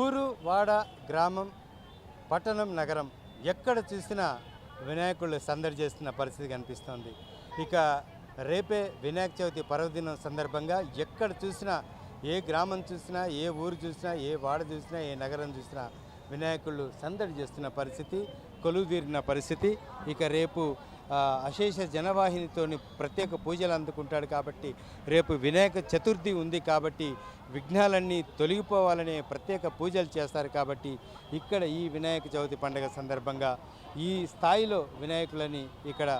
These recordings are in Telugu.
ఊరు వాడ గ్రామం పట్టణం నగరం ఎక్కడ చూసినా వినాయకుళ్ళు సందడి చేస్తున్న పరిస్థితి కనిపిస్తోంది. ఇక రేపే వినాయక చవితి పర్వదినం సందర్భంగా ఎక్కడ చూసినా ఏ గ్రామం చూసినా ఏ ఊరు చూసినా ఏ వాడ చూసినా ఏ నగరం చూసినా వినాయకుళ్ళు సందడి చేస్తున్న పరిస్థితి కొలువుదీరిన పరిస్థితి. ఇక రేపు అశేష జనవాహినితోని ప్రత్యేక పూజలు అందుకుంటాడు కాబట్టి రేపు వినాయక చతుర్థి ఉంది కాబట్టి విఘ్నాలన్నీ తొలగిపోవాలనే ప్రత్యేక పూజలు చేస్తారు కాబట్టి ఇక్కడ ఈ వినాయక చవితి పండుగ సందర్భంగా ఈ స్థాయిలో వినాయకులని ఇక్కడ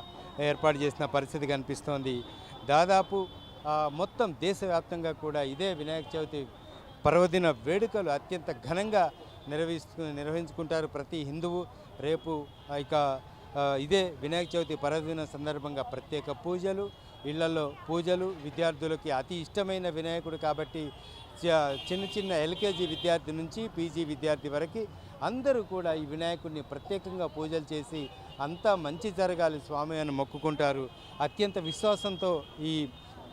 ఏర్పాటు చేసిన పరిస్థితి కనిపిస్తోంది. దాదాపు మొత్తం దేశవ్యాప్తంగా కూడా ఇదే వినాయక చవితి పర్వదిన వేడుకలు అత్యంత ఘనంగా నిర్వహిస్తూ నిర్వహించుకుంటారు ప్రతి హిందువు. రేపు ఆ, ఇక ఇదే వినాయక చవితి పర్వదిన సందర్భంగా ప్రత్యేక పూజలు ఇళ్ళలో పూజలు విద్యార్థులకి అతి ఇష్టమైన వినాయకుడు కాబట్టి చ- చిన్న చిన్న ఎల్కేజీ విద్యార్థి నుంచి పీజీ విద్యార్థి వరకు అందరూ కూడా ఈ వినాయకుడిని ప్రత్యేకంగా పూజలు చేసి అంతా మంచి జరగాలి స్వామి అని మొక్కుకుంటారు. అత్యంత విశ్వాసంతో ఈ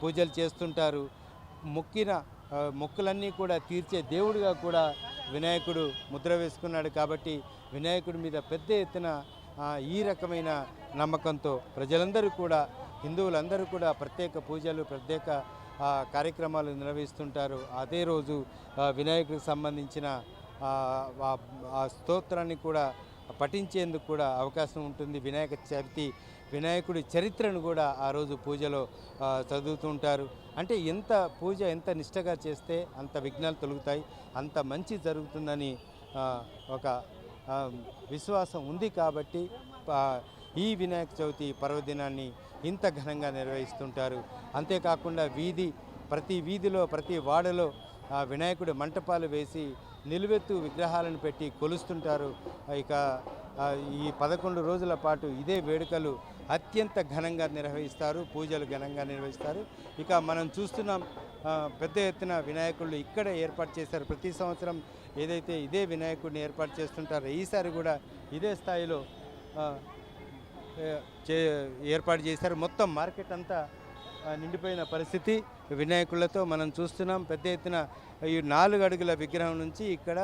పూజలు చేస్తుంటారు. మొక్కిన మొక్కులన్నీ కూడా తీర్చే దేవుడిగా కూడా వినాయకుడు ముద్ర వేసుకున్నాడు కాబట్టి వినాయకుడి మీద పెద్ద ఎత్తున ఈ రకమైన నమ్మకంతో ప్రజలందరూ కూడా హిందువులందరూ కూడా ప్రత్యేక పూజలు ప్రత్యేక కార్యక్రమాలు నిర్వహిస్తుంటారు. అదే రోజు వినాయకుడికి సంబంధించిన ఆ, స్తోత్రాన్ని కూడా పఠించేందుకు కూడా అవకాశం ఉంటుంది. వినాయక చవితి వినాయకుడి చరిత్రను కూడా ఆ రోజు పూజలో చదువుతుంటారు. అంటే ఎంత పూజ ఎంత నిష్టగా చేస్తే అంత విఘ్నాలు తొలుగుతాయి అంత మంచి జరుగుతుందని ఒక విశ్వాసం ఉంది కాబట్టి ఈ వినాయక చవితి పర్వదినాన్ని ఇంత ఘనంగా నిర్వహిస్తుంటారు. అంతేకాకుండా వీధి ప్రతి వీధిలో ప్రతి వాడలో వినాయకుడు వినాయకుడి మంటపాలు వేసి నిలువెత్తు విగ్రహాలను పెట్టి కొలుస్తుంటారు. ఇక ఈ పదకొండు రోజుల పాటు ఇదే వేడుకలు అత్యంత ఘనంగా నిర్వహిస్తారు. పూజలు ఘనంగా నిర్వహిస్తారు. ఇక మనం చూస్తున్నాం పెద్ద ఎత్తున వినాయకుళ్ళు ఇక్కడ ఏర్పాటు చేశారు. ప్రతి సంవత్సరం ఏదైతే ఇదే వినాయకుడిని ఏర్పాటు చేస్తుంటారో ఈసారి కూడా ఇదే స్థాయిలో చే ఏర్పాటు చేశారు. మొత్తం మార్కెట్ అంతా నిండిపోయిన పరిస్థితి. వినాయకులతో మనం చూస్తున్నాం. పెద్ద ఎత్తున ఈ నాలుగు అడుగుల విగ్రహం నుంచి ఇక్కడ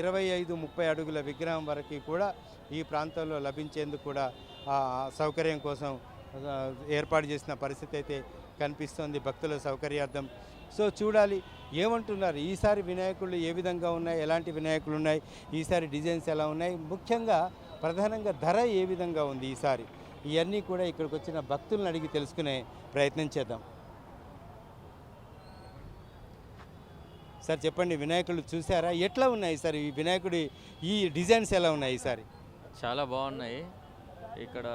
ఇరవై ఐదు ముప్పై అడుగుల విగ్రహం వరకు కూడా ఈ ప్రాంతంలో లభించేందుకు కూడా సౌకర్యం కోసం ఏర్పాటు చేసిన పరిస్థితి అయితే కనిపిస్తోంది భక్తుల సౌకర్యార్థం. సో చూడాలి ఏమంటున్నారు? ఈసారి వినాయకులు ఏ విధంగా ఉన్నాయి? ఎలాంటి వినాయకులు ఉన్నాయి? ఈసారి డిజైన్స్ ఎలా ఉన్నాయి? ముఖ్యంగా ప్రధానంగా ధర ఏ విధంగా ఉంది ఈసారి? ఇవన్నీ కూడా ఇక్కడికి వచ్చిన భక్తులను అడిగి తెలుసుకునే ప్రయత్నం చేద్దాం. సార్ చెప్పండి వినాయకులు చూసారా ఎట్లా ఉన్నాయి సార్ ఈ వినాయకుడి ఈ డిజైన్స్ ఎలా ఉన్నాయి ఈసారి? చాలా బాగున్నాయి. ఇక్కడ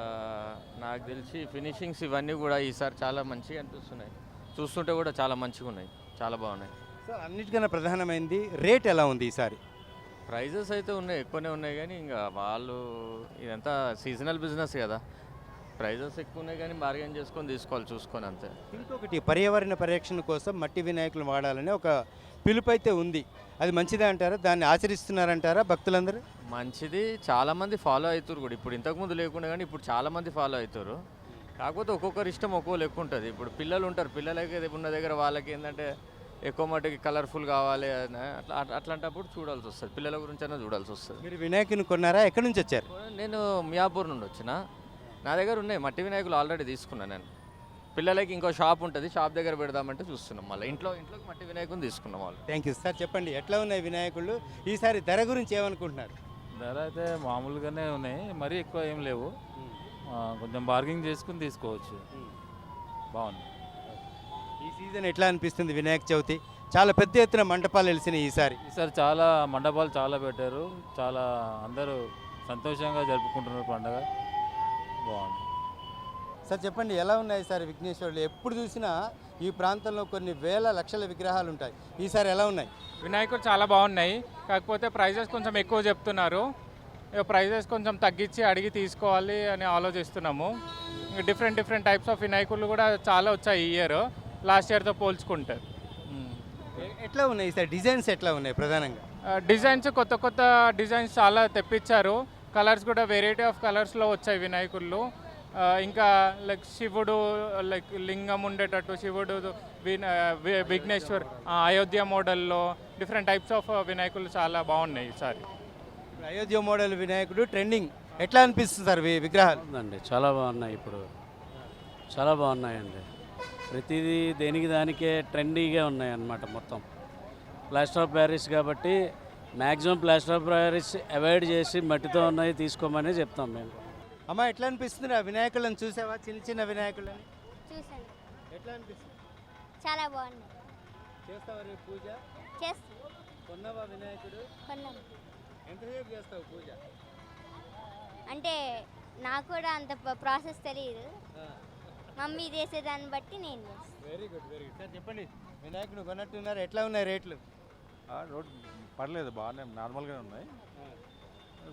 నాకు తెలిసి ఫినిషింగ్స్ ఇవన్నీ కూడా ఈసారి చాలా మంచిగా అనిపిస్తున్నాయి. చూస్తుంటే కూడా చాలా మంచిగా ఉన్నాయి. చాలా బాగున్నాయి. సో అన్నిటికన్నా ప్రధానమైనది రేట్ ఎలా ఉంది ఈసారి? ప్రైజెస్ అయితే ఉన్నాయి ఎక్కువనే ఉన్నాయి కానీ ఇంకా వాళ్ళు ఇదంతా సీజనల్ బిజినెస్ కదా. ప్రైజెస్ ఎక్కువ ఉన్నాయి కానీ బార్గెన్ చేసుకొని తీసుకోవాలి చూసుకొని అంతే. ఇంకొకటి పర్యావరణ పరిరక్షణ కోసం మట్టి వినాయకులు వాడాలని ఒక పిలుపు అయితే ఉంది. అది మంచిదే అంటారా? దాన్ని ఆచరిస్తున్నారంటారా భక్తులందరూ? మంచిది. చాలా మంది ఫాలో అవుతారు కూడా. ఇప్పుడు ఇంతకుముందు లేకుండా కానీ ఇప్పుడు చాలా మంది ఫాలో అవుతారు. కాకపోతే ఒక్కొక్కరి ఇష్టం ఒక్కో లెక్క ఉంటుంది. ఇప్పుడు పిల్లలు ఉంటారు. పిల్లలకి ఉన్న దగ్గర వాళ్ళకి ఏంటంటే ఎక్కువ మటుకి కలర్ఫుల్ కావాలి అని అట్లా అట్లా- అట్లాంటప్పుడు చూడాల్సి వస్తుంది. పిల్లల గురించి అయినా చూడాల్సి వస్తుంది. మీరు వినాయకుని కొన్నారా? ఎక్కడి నుంచి వచ్చారు? నేను మియాపూర్ నుండి వచ్చిన. నా దగ్గర ఉన్నాయి మట్టి వినాయకులు ఆల్రెడీ తీసుకున్నాను నేను. పిల్లలకి ఇంకో షాప్ ఉంటుంది షాప్ దగ్గర పెడదామంటే చూస్తున్నాం మళ్ళీ. ఇంట్లో ఇంట్లోకి మట్టి వినాయకుని తీసుకున్నాం వాళ్ళు. థ్యాంక్ యూ సార్ చెప్పండి ఎట్లా ఉన్నాయి వినాయకుళ్ళు? ఈసారి ధర గురించి ఏమనుకుంటున్నారు? ధర అయితే మామూలుగానే ఉన్నాయి మరీ ఎక్కువ ఏం లేవు. ఆ, కొంచెం బార్గింగ్ చేసుకుని తీసుకోవచ్చు. బాగుంది. ఈ సీజన్ ఎట్లా అనిపిస్తుంది వినాయక చవితి? చాలా పెద్ద ఎత్తున మంటపాలు వెలిసినాయి ఈసారి. ఈసారి చాలా మండపాలు చాలా పెట్టారు. చాలా అందరూ సంతోషంగా జరుపుకుంటున్నారు పండగ. బాగుంది. సార్ చెప్పండి ఎలా ఉన్నాయి సార్ విఘ్నేశ్వరులు? ఎప్పుడు చూసినా ఈ ప్రాంతంలో కొన్ని వేల లక్షల విగ్రహాలు ఉంటాయి. ఈసారి ఎలా ఉన్నాయి? వినాయకుడు చాలా బాగున్నాయి. కాకపోతే ప్రైజెస్ కొంచెం ఎక్కువ చెప్తున్నారు. ప్రైజెస్ కొంచెం తగ్గించి అడిగి తీసుకోవాలి అని ఆలోచిస్తున్నాము. డిఫరెంట్ డిఫరెంట్ టైప్స్ ఆఫ్ వినాయకులు కూడా చాలా వచ్చాయి ఈ ఇయర్. లాస్ట్ ఇయర్తో పోల్చుకుంటే. ఎ- ఎట్లా ఉన్నాయి సార్? డిజైన్స్ ఎట్లా ఉన్నాయి ప్రధానంగా? డిజైన్స్ కొత్త కొత్త డిజైన్స్ చాలా తెప్పించారు. కలర్స్ కూడా వెరైటీ ఆఫ్ కలర్స్లో వచ్చాయి వినాయకుళ్ళు. ఇంకా లైక్ శివుడు లైక్ లింగం ఉండేటట్టు శివుడు విఘ్నేశ్వర్ అయోధ్య మోడల్లో డిఫరెంట్ టైప్స్ ఆఫ్ వినాయకులు చాలా బాగున్నాయి ఈసారి అయోధ్య మోడల్ వినాయకుడు ట్రెండింగ్ ఎట్లా అనిపిస్తుంది సార్ వి- విగ్రహాలు? ఉందండి చాలా బాగున్నాయి ఇప్పుడు. చాలా బాగున్నాయండి. ప్రతిదీ దేనికి దానికే ట్రెండీగా ఉన్నాయి అన్నమాట మొత్తం. ప్లాస్టర్ ఆఫ్ ప్యారిస్ కాబట్టి maximum plaster of Paris avoid చేసి మట్టితో ఉన్నవి తీసుకోమని చెప్తాం మేము. అమ్మ ఎట్లా అనిపిస్తుంది? ఆ వినాయకులను చూసావా? చిన్న చిన్న వినాయకులని? చూసాను ఎట్లా అనిపిస్తుంది? చాలా బాగుంది. చేస్తావా రేపు పూజ? చేస్తాను కొన్నవా వినాయకుడు? కొన్నాం ఎంతసేపు చేస్తావు పూజ? అంటే నాకు కూడా అంత ప్రాసెస్ తెలియదు మమ్మీ చేసేదాన్ని బట్టి నేను చేస్తాను very good very good. Sir చెప్పండి. వినాయకుడు కొన్నట్టున్నారు. ఎట్లా ఉన్నాయి రేట్లు? రోడ్ పర్లేదు బాగానే నార్మల్గానే ఉన్నాయి.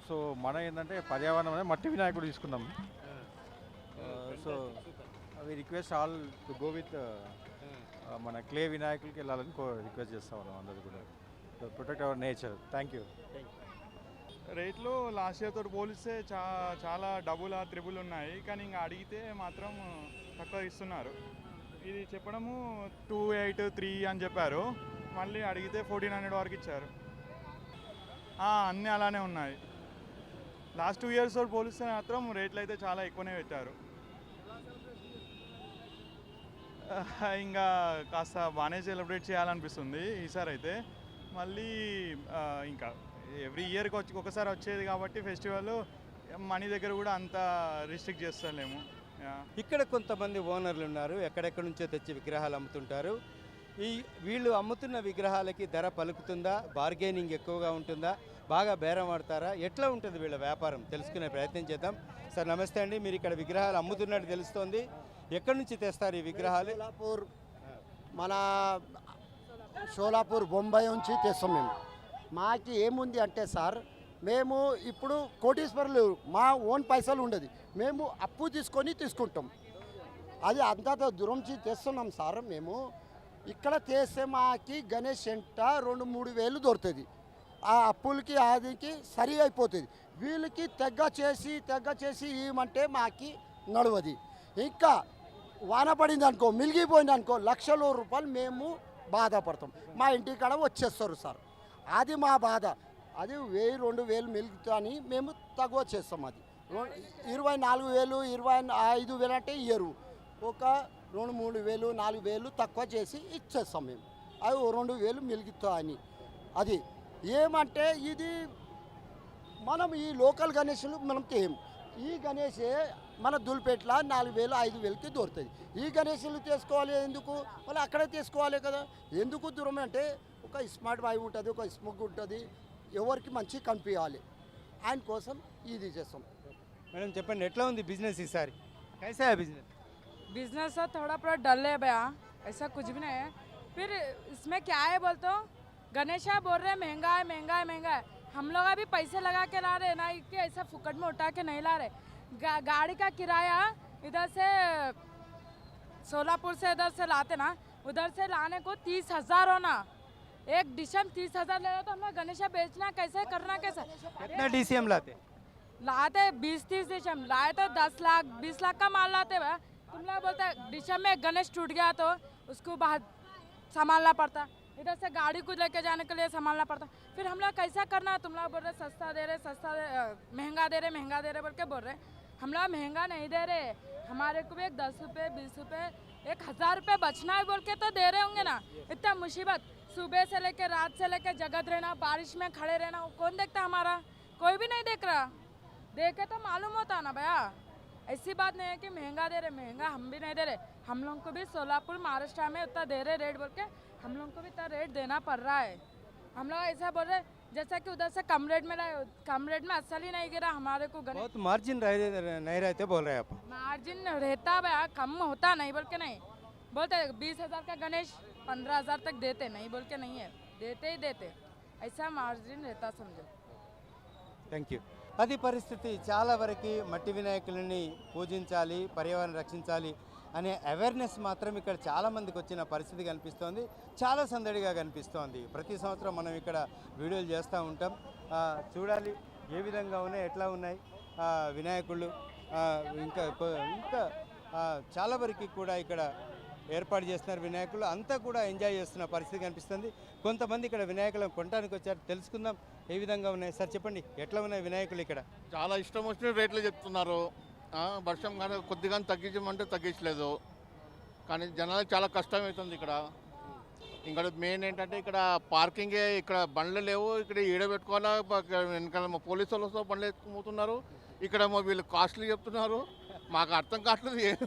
సో మన ఏంటంటే పర్యావరణం అనేది మట్టి వినాయకుడు తీసుకున్నాం so we request all to go with మన క్లే వినాయకులకి వెళ్ళాలని రిక్వెస్ట్ చేస్తా ఉన్నాం అందరూ కూడా. Protect our nature thank you రేట్లు లాస్ట్ ఇయర్ తోటి పోలిస్తే చా చాలా డబుల్ ఆ త్రిబుల్ ఉన్నాయి. కానీ ఇంకా అడిగితే మాత్రం తక్కువ ఇస్తున్నారు. ఇది చెప్పడము టూ ఎయిట్ త్రీ అని చెప్పారు. మళ్ళీ అడిగితే ఫోర్టీన్ హండ్రెడ్ వరకు ఇచ్చారు. అన్నీ అలానే ఉన్నాయి. లాస్ట్ టూ ఇయర్స్ తోటి పోలిస్తే మాత్రం రేట్లు అయితే చాలా ఎక్కువనే పెట్టారు. ఇంకా కాస్త బాగానే సెలబ్రేట్ చేయాలనిపిస్తుంది ఈసారి అయితే. మళ్ళీ ఇంకా ఎవ్రీ ఇయర్కి వచ్చి ఒకసారి వచ్చేది కాబట్టి ఫెస్టివల్ మనీ దగ్గర కూడా అంత రిస్ట్రిక్ట్ చేస్తలేము. ఇక్కడ కొంతమంది ఓనర్లు ఉన్నారు. ఎక్కడెక్కడి నుంచో తెచ్చి విగ్రహాలు అమ్ముతుంటారు. ఈ వీళ్ళు అమ్ముతున్న విగ్రహాలకి ధర పలుకుతుందా? బార్గెనింగ్ ఎక్కువగా ఉంటుందా? బాగా బేరం ఆడతారా? ఎట్లా ఉంటుంది వీళ్ళ వ్యాపారం? తెలుసుకునే ప్రయత్నం చేద్దాం. సార్ నమస్తే అండి. మీరు ఇక్కడ విగ్రహాలు అమ్ముతున్నట్టు తెలుస్తోంది. ఎక్కడి నుంచి తెస్తారు ఈ విగ్రహాలు? సోలాపూర్ మన షోలాపూర్ బొంబాయి నుంచి తెస్తాం మేము. మాకి ఏముంది అంటే సార్ మేము ఇప్పుడు కోటీశ్వరులు మా ఓన్ పైసలు ఉండదు. మేము అప్పు తీసుకొని తీసుకుంటాం. అది అంత దూరం నుంచి తెస్తున్నాం సార్ మేము. ఇక్కడ చేస్తే మాకి గణేష్ ఎంట రెండు మూడు వేలు దొరుకుతుంది. ఆ అప్పులకి ఆదికి సరి అయిపోతుంది. వీళ్ళకి తెగ్గ చేసి తెగ్గ చేసి ఇవ్వమంటే మాకి నడవది. ఇంకా వాన పడింది అనుకో మిలిగిపోయింది అనుకో లక్షల రూపాయలు మేము బాధపడతాం. మా ఇంటి కాడ వచ్చేస్తారు సార్. అది మా బాధ. అది వెయ్యి రెండు వేలు మిలుగుతాని మేము తక్కువ చేస్తాం అది. ఇరవై నాలుగు వేలు ఇరవై ఐదు వేలు అంటే ఇయరు ఒక రెండు మూడు వేలు నాలుగు వేలు తక్కువ చేసి ఇచ్చేస్తాం మేము. అవి రెండు వేలు మిలుగుతా అని. అది ఏమంటే ఇది మనం ఈ లోకల్ గణేషులు మనం తేం ఈ గణేషే మన దుల్పేట్ల నాలుగు వేలు ఐదు వేలకి దొరుకుతుంది ఈ గణేషులు తీసుకోవాలి ఎందుకు? మళ్ళీ అక్కడే తీసుకోవాలి కదా. ఎందుకు దూరం అంటే ఒక స్మార్ట్ బాయ్ ఉంటుంది ఒక స్మోక్ ఉంటుంది ఎవరికి మంచి కనిపించాలి. ఆయన కోసం ఇది చేస్తాం. మేడం చెప్పండి ఎట్లా ఉంది బిజినెస్ ఈసారి? కైసా బిజినెస్? बिज़नेस तो थोड़ा पूरा डल है भैया ऐसा कुछ भी नहीं है। फिर इसमें क्या है बोलते? हो गणेशा बोल रहे हैं महँगा है महँगा है महँगा है। हम लोग अभी पैसे लगा के ला रहे हैं ना कि ऐसा फुकट में उठा के नहीं ला रहे। गा, गाड़ी का किराया इधर से सोलापुर से इधर से लाते ना उधर से लाने को तीस हज़ार होना एक डिशम तीस हज़ार ले रहे हो तो हम लोग गणेशा बेचना कैसे करना कैसे? कितना डीसीएम लाते? लाते बीस तीस डिशम लाए तो दस लाख बीस लाख का माल लाते भाई तुम लोग बोलते डिशम में गणेश टूट गया तो उसको बाहर संभालना पड़ता। इधर से गाड़ी को लेके जाने के लिए संभालना पड़ता। फिर हम लोग कैसा करना? तुम लोग बोल रहे, सस्ता दे रहे, सस्ता दे महँगा दे रहे, महँगा दे रहे बोल के बोल रहे। हम लोग महँगा नहीं दे रहे। हमारे को भी एक दस रुपये बीस रुपये एक हज़ार रुपये बचना है बोल के तो दे रहे होंगे ना। इतना मुसीबत। सुबह से लेके रात से लेके जगत रहना, बारिश में खड़े रहना कौन देखता हमारा? कोई भी नहीं देख रहा। देखे तो मालूम होता ना भैया। ऐसी बात नहीं है कि महँगा दे रहे महँगा हम भी नहीं दे रहे। हम लोग को भी सोलापुर महाराष्ट्र में उतना दे रहे रेट बोल के हम लोग को भी इतना रेट देना पड़ रहा है। हम लोग ऐसा बोल रहे जैसा कि उधर से कम रेट में रहे कम रेट में असल ही नहीं गिरा हमारे को बहुत मार्जिन रहे, नहीं रहते बोल रहे आप। मार्जिन रहता भाई कम होता नहीं बोल के नहीं। बोलते बीस हज़ार का गणेश पंद्रह हज़ार तक देते नहीं बोल के नहीं है। देते ही देते। ऐसा मार्जिन रहता समझो। थैंक यू అది పరిస్థితి చాలా వరకు మట్టి వినాయకులని పూజించాలి పర్యావరణం రక్షించాలి అనే అవేర్నెస్ మాత్రం ఇక్కడ చాలామందికి వచ్చిన పరిస్థితి కనిపిస్తోంది. చాలా సందడిగా కనిపిస్తోంది. ప్రతి సంవత్సరం మనం ఇక్కడ వీడియోలు చేస్తూ ఉంటాం. చూడాలి ఏ విధంగా ఉన్నాయి ఎట్లా ఉన్నాయి. వినాయకుళ్ళు ఇంకా ఇంకా చాలా వరకు కూడా ఇక్కడ ఏర్పాటు చేస్తున్నారు వినాయకులు. అంతా కూడా ఎంజాయ్ చేస్తున్న పరిస్థితి కనిపిస్తుంది. కొంతమంది ఇక్కడ వినాయకులను కొనడానికి వచ్చారు. తెలుసుకుందాం. ఏ విధంగా ఉన్నాయి? సార్ చెప్పండి. ఎట్లా ఉన్నాయి వినాయకులు ఇక్కడ? చాలా ఇష్టం వచ్చిన రేట్లు చెప్తున్నారు. వర్షం కానీ కొద్దిగా తగ్గించమంటే తగ్గించలేదు. కానీ జనాలకు చాలా కష్టం అవుతుంది ఇక్కడ ఇంకా మెయిన్ ఏంటంటే ఇక్కడ పార్కింగే ఇక్కడ బండ్లు లేవు. ఇక్కడ ఈడ పెట్టుకోవాలా? ప- వెనకాల మా పోలీసు వాళ్ళతో బండ్లు ఎత్తుకుపోతున్నారు. ఇక్కడ వీళ్ళు కాస్ట్లీ చెప్తున్నారు. మాకు అర్థం కావట్లేదు.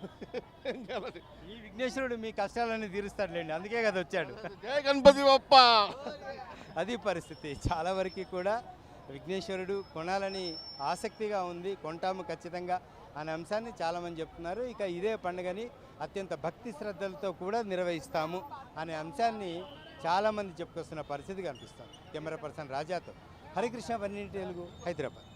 ఈ విఘ్నేశ్వరుడు మీ కష్టాలన్నీ తీరుస్తాడులేండి. అందుకే కదా వచ్చాడు. జై గణపతి బప్ప అది పరిస్థితి. చాలా వరకు కూడా విఘ్నేశ్వరుడు కొనాలని ఆసక్తిగా ఉంది కొంటాము ఖచ్చితంగా అనే అంశాన్ని చాలామంది చెప్తున్నారు. ఇక ఇదే పండుగని అత్యంత భక్తి శ్రద్ధలతో కూడా నిర్వహిస్తాము అనే అంశాన్ని చాలామంది చెప్పుకొస్తున్న పరిస్థితి కనిపిస్తుంది కెమెరా పర్సన్ రాజాతో హరికృష్ణ వన్నీ తెలుగు హైదరాబాద్.